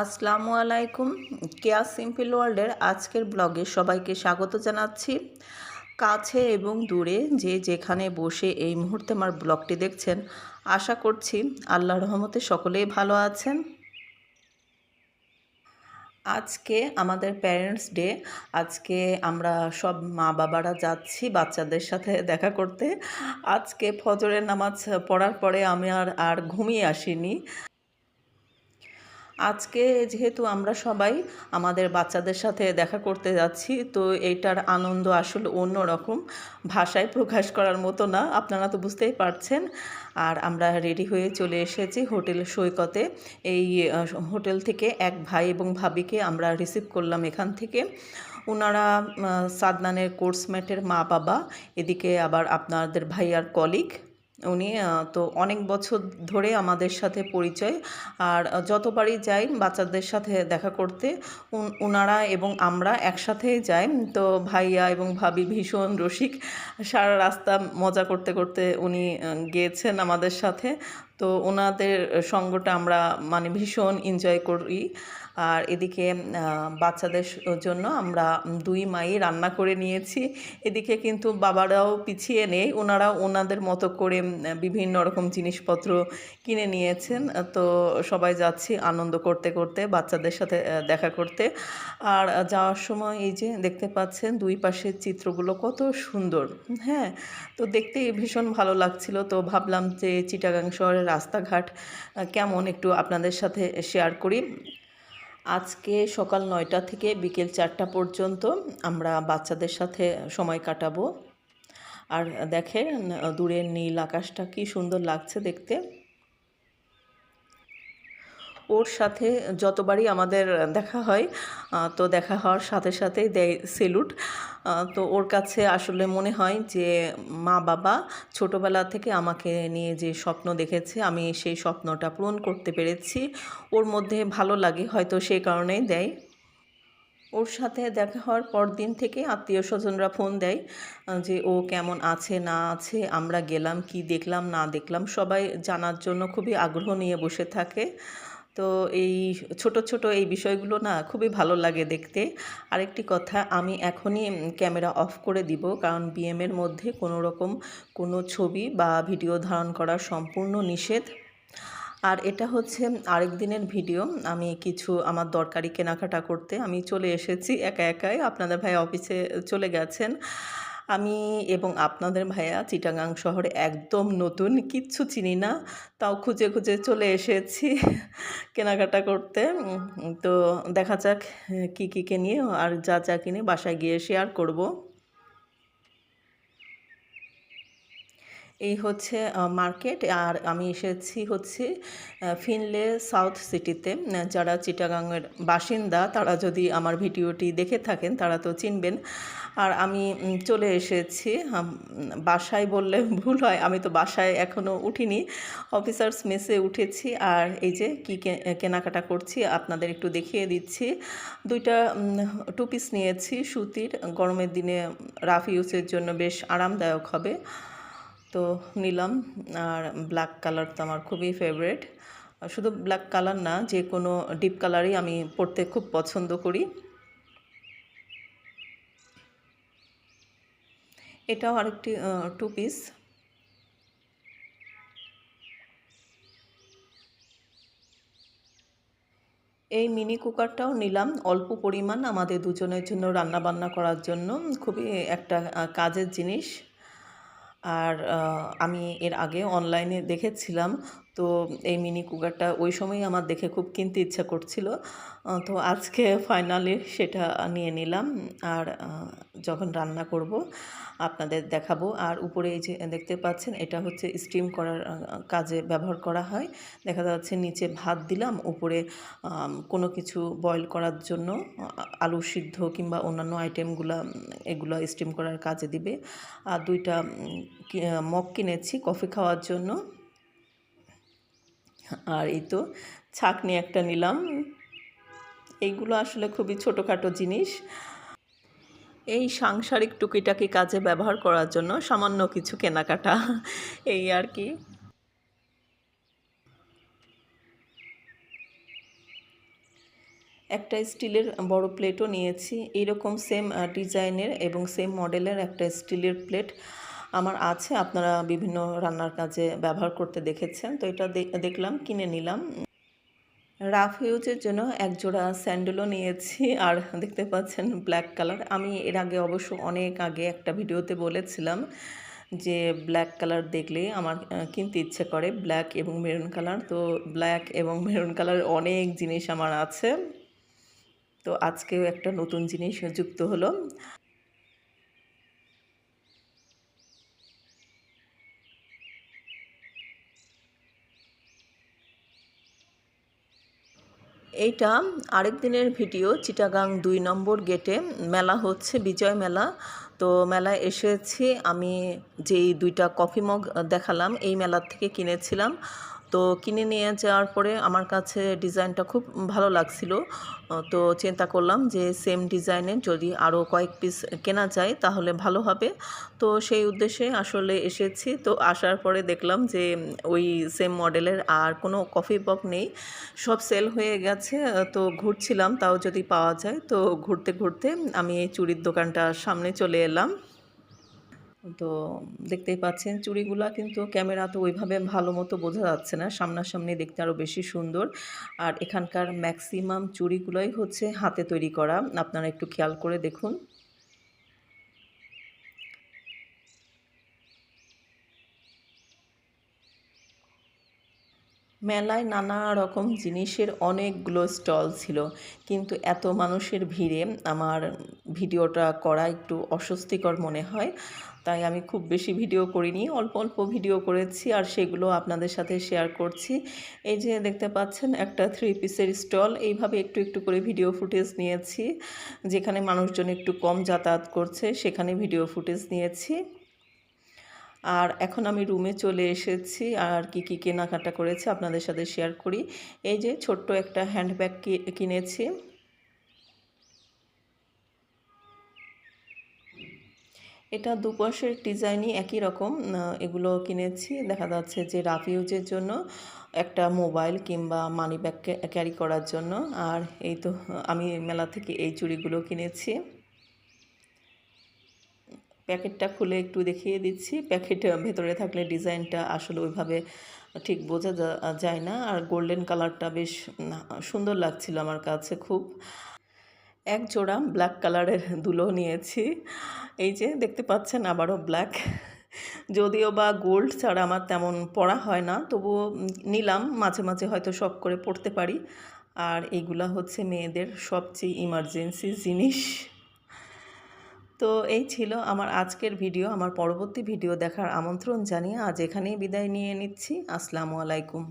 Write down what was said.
আসসালামু আলাইকুম। কেয়া সিম্পল ওয়ার্ল্ডের আজকের ব্লগে সবাইকে স্বাগত জানাচ্ছি। কাছে এবং দূরে যে যেখানে বসে এই মুহূর্তে আমার ব্লগটি দেখছেন, আশা করছি আল্লাহর রহমতে সকলেই ভালো আছেন। আজকে আমাদের প্যারেন্টস ডে। আজকে আমরা সব মা বাবারা যাচ্ছি বাচ্চাদের সাথে দেখা করতে। আজকে ফজরের নামাজ পড়ার পরে আমি আর আর ঘুমিয়ে আসিনি। আজকে যেহেতু আমরা সবাই আমাদের বাচ্চাদের সাথে দেখা করতে যাচ্ছি, তো এইটার আনন্দ আসলে অন্য রকম ভাষায় প্রকাশ করার মতো না, আপনারা তো বুঝতেই পারছেন। আর আমরা রেডি হয়ে চলে এসেছি হোটেল সৈকতে। এই হোটেল থেকে এক ভাই এবং ভাবিকে আমরা রিসিভ করলাম এখান থেকে। ওনারা সাদনানের কোর্সমেটের মা বাবা এদিকে আবার আপনাদের ভাইয়ার কলিগ। উনি তো অনেক বছর ধরে আমাদের সাথে পরিচয়। আর যতবারই যাই বাচ্চাদের সাথে দেখা করতে ওনারা এবং আমরা একসাথে যাই। তো ভাইয়া এবং ভাবি ভীষণ রসিক। সারা রাস্তা মজা করতে করতে উনি গিয়েছেন আমাদের সাথে। তো ওনাদের সঙ্গটা আমরা মানে ভীষণ এনজয় করি। আর এদিকে বাচ্চাদের জন্য আমরা দুই মাই রান্না করে নিয়েছি। এদিকে কিন্তু বাবারাও পিছিয়ে নেই। ওনারা ওনাদের মতো করে বিভিন্ন রকম জিনিসপত্র কিনে নিয়েছেন। তো সবাই যাচ্ছি আনন্দ করতে করতে, বাচ্চাদের সাথে দেখা করতে। আর যাওয়ার সময় এই যে দেখতে পাচ্ছেন, দুই পাশের চিত্রগুলো কত সুন্দর। হ্যাঁ তো দেখতেই ভীষণ ভালো লাগছিল। তো ভাবলাম যে চিটাগাং শহরের রাস্তাঘাট কেমন একটু আপনাদের সাথে শেয়ার করি। আজকে সকাল নয়টা থেকে বিকেল চারটা পর্যন্ত আমরা বাচ্চাদের সাথে সময় কাটাবো। আর দেখেন দূরের নীল আকাশটা কি সুন্দর লাগছে দেখতে। ওর সাথে যতবারই আমাদের দেখা হয় তো দেখা হওয়ার সাথে সাথেই দেয় সেলুট। তো ওর কাছে আসলে মনে হয় যে মা বাবা ছোটোবেলা থেকে আমাকে নিয়ে যে স্বপ্ন দেখেছে, আমি সেই স্বপ্নটা পূরণ করতে পেরেছি। ওর মধ্যে ভালো লাগে হয়তো সেই কারণেই দেয়। ওর সাথে দেখা হওয়ার পর দিন থেকে আত্মীয় স্বজনরা ফোন দেয় যে ও কেমন আছে, না আছে, আমরা গেলাম, কি দেখলাম, না দেখলাম, সবাই জানার জন্য খুবই আগ্রহ নিয়ে বসে থাকে। তো এই ছোট ছোট এই বিষয়গুলো না খুবই ভালো লাগে দেখতে। আরেকটি কথা, আমি এখনই ক্যামেরা অফ করে দিব, কারণ বিএমের মধ্যে কোনো রকম কোনো ছবি বা ভিডিও ধারণ করা সম্পূর্ণ নিষেধ। আর এটা হচ্ছে আরেক দিনের ভিডিও, আমি কিছু আমার দরকারি কেনাকাটা করতে আমি চলে এসেছি একা একাই। আপনাদের ভাই অফিসে চলে গেছেন। আমি এবং আপনাদের ভাইয়া চিটাগাং শহরে একদম নতুন, কিচ্ছু চিনি না, তাও খুঁজে খুঁজে চলে এসেছি কেনাকাটা করতে। তো দেখা যাক কী কী কিনি আর যা যা কিনে, বাসায় গিয়ে শেয়ার করব। এই হচ্ছে মার্কেট। আর আমি এসেছি হচ্ছে ফিনলে সাউথ সিটিতে। যারা চিটাগাংয়ের বাসিন্দা, তারা যদি আমার ভিডিওটি দেখে থাকেন, তারা তো চিনবেন। আর আমি চলে এসেছি বাসায় বললে ভুল হয়, আমি তো বাসায় এখনও উঠিনি। অফিসার্স মেসে উঠেছি। আর এই যে কি কেনাকাটা করছি, আপনাদের একটু দেখিয়ে দিচ্ছি। দুইটা টু পিস নিয়েছি, সুতির। গরমের দিনে রাফ ইউজের জন্য বেশ আরামদায়ক হবে। তো নিলাম। আর ব্ল্যাক কালার তো আমার খুবই ফেভারেট শুধু ব্ল্যাক কালার না, যে কোনো ডিপ কালারই আমি পরতে খুব পছন্দ করি। এটাও আরেকটি টু পিস এই মিনি কুকারটাও নিলাম। অল্প পরিমাণ আমাদের দুজনের জন্য রান্না বান্না করার জন্য। খুবই একটা কাজের জিনিস। আর আমি এর আগে অনলাইনে দেখেছিলাম তো এই মিনি কুকারটা ওই সময়ই আমার দেখে খুব কিনতে ইচ্ছা করছিল। তো আজকে ফাইনালি সেটা নিয়ে নিলাম আর যখন রান্না করব আপনাদের দেখাবো। আর উপরে এই যে দেখতে পাচ্ছেন, এটা হচ্ছে স্টিম করার কাজে ব্যবহার করা হয়। দেখা যাচ্ছে নিচে ভাত দিলাম, উপরে কোনো কিছু বয়ল করার জন্য আলু সিদ্ধ কিংবা অন্যান্য আইটেমগুলো এগুলো স্টিম করার কাজে দিবে। আর দুইটা মগ কিনেছি কফি খাওয়ার জন্য। আর এই তো ছাকনি একটা নিলাম। এইগুলো আসলে খুবই ছোটোখাটো জিনিস। এই সাংসারিক টুকিটাকি কাজে ব্যবহার করার জন্য সামান্য কিছু কেনাকাটা, এই আর কি। একটা স্টিলের বড় প্লেটও নিয়েছি। এইরকম সেম ডিজাইনের এবং সেম মডেলের একটা স্টিলের প্লেট। আমার আছে, আপনারা বিভিন্ন রান্নার কাজে ব্যবহার করতে দেখেছেন, তো এটা দেখলাম, কিনে নিলাম। রাফ ইউজের জন্য এক জোড়া স্যান্ডেলও নিয়েছি, আর দেখতে পাচ্ছেন ব্ল্যাক কালার। আমি এর আগে অবশ্য অনেক আগে একটা ভিডিওতে বলেছিলাম যে ব্ল্যাক কালার দেখলে আমার কিনতে ইচ্ছে করে ব্ল্যাক এবং মেরুন কালার, তো ব্ল্যাক এবং মেরুন কালার অনেক জিনিস আমার আছে। তো আজকেও একটা নতুন জিনিস যুক্ত হলো। এইটা আরেক দিনের ভিডিও, চিটাগাং দুই নম্বর গেটে। মেলা হচ্ছে, বিজয় মেলা। তো মেলায় এসেছি, আমি যেই দুইটা কফি মগ দেখালাম, এই মেলার থেকে কিনেছিলাম। তো কিনে নিয়ে যাওয়ার পরে আমার কাছে ডিজাইনটা খুব ভালো লাগছিল। তো চিন্তা করলাম যে সেম ডিজাইনের যদি আরও কয়েক পিস কেনা যায় তাহলে ভালো হবে। তো সেই উদ্দেশ্যে আসলে এসেছি। তো আসার পরে দেখলাম যে ওই সেম মডেলের আর কোনো কফি বক নেই। সব সেল হয়ে গেছে। তো ঘুরছিলাম, তাও যদি পাওয়া যায়। তো ঘুরতে ঘুরতে আমি এই চুড়ির দোকানটার সামনে চলে এলাম। তো দেখতেই পাচ্ছেন চুড়িগুলা কিন্তু ক্যামেরা তো ওইভাবে ভালো মতো বোঝা যাচ্ছে না, সামনাসামনি দেখতে আরও বেশি সুন্দর। আর এখানকার ম্যাক্সিমাম চুড়িগুলোই হচ্ছে হাতে তৈরি করা, আপনারা একটু খেয়াল করে দেখুন। মেলায় নানা রকম জিনিসের অনেকগুলো স্টল ছিল। কিন্তু এত মানুষের ভিড়ে আমার ভিডিওটা করা একটু অস্বস্তিকর মনে হয়। তাই আমি খুব বেশি ভিডিও করিনি, অল্প অল্প ভিডিও করেছি আর সেগুলো আপনাদের সাথে শেয়ার করছি। এই যে দেখতে পাচ্ছেন একটা থ্রি পিসের স্টল, এইভাবে একটু একটু করে ভিডিও ফুটেজ নিয়েছি। যেখানে মানুষজন একটু কম যাতায়াত করছে, সেখানে ভিডিও ফুটেজ নিয়েছি। আর এখন আমি রুমে চলে এসেছি আর কি কি কেনাকাটা করেছি আপনাদের সাথে শেয়ার করি। এই যে ছোট্ট একটা হ্যান্ডব্যাগ কিনেছি। এটা দুপাশের ডিজাইনই একই রকম এগুলো কিনেছি। দেখা যাচ্ছে যে রাফ ইউজের জন্য একটা মোবাইল কিংবা মানি ব্যাগ ক্যারি করার জন্য। আর এই তো, আমি মেলা থেকে এই চুড়িগুলো কিনেছি। প্যাকেটটা খুলে একটু দেখিয়ে দিচ্ছি। প্যাকেট ভেতরে থাকলে ডিজাইনটা আসলে ওইভাবে ঠিক বোঝা যায় না। আর গোল্ডেন কালারটা বেশ সুন্দর লাগছিল আমার কাছে খুব। এক জোড়া ব্ল্যাক কালারের দুলো নিয়েছি। এই যে দেখতে পাচ্ছেন আবারও ব্ল্যাক। যদিও বা গোল্ড ছাড়া আমার তেমন পড়া হয় না, তবুও নিলাম, মাঝে মাঝে হয়তো শখ করে পড়তে পারি। আর এইগুলা হচ্ছে মেয়েদের সবচেয়ে ইমার্জেন্সি জিনিস। তো এই ছিল আমার আজকের ভিডিও। আমার পরবর্তী ভিডিও দেখার আমন্ত্রণ জানিয়ে আজ এখানেই বিদায় নিয়ে নিচ্ছি। আসসালামু আলাইকুম।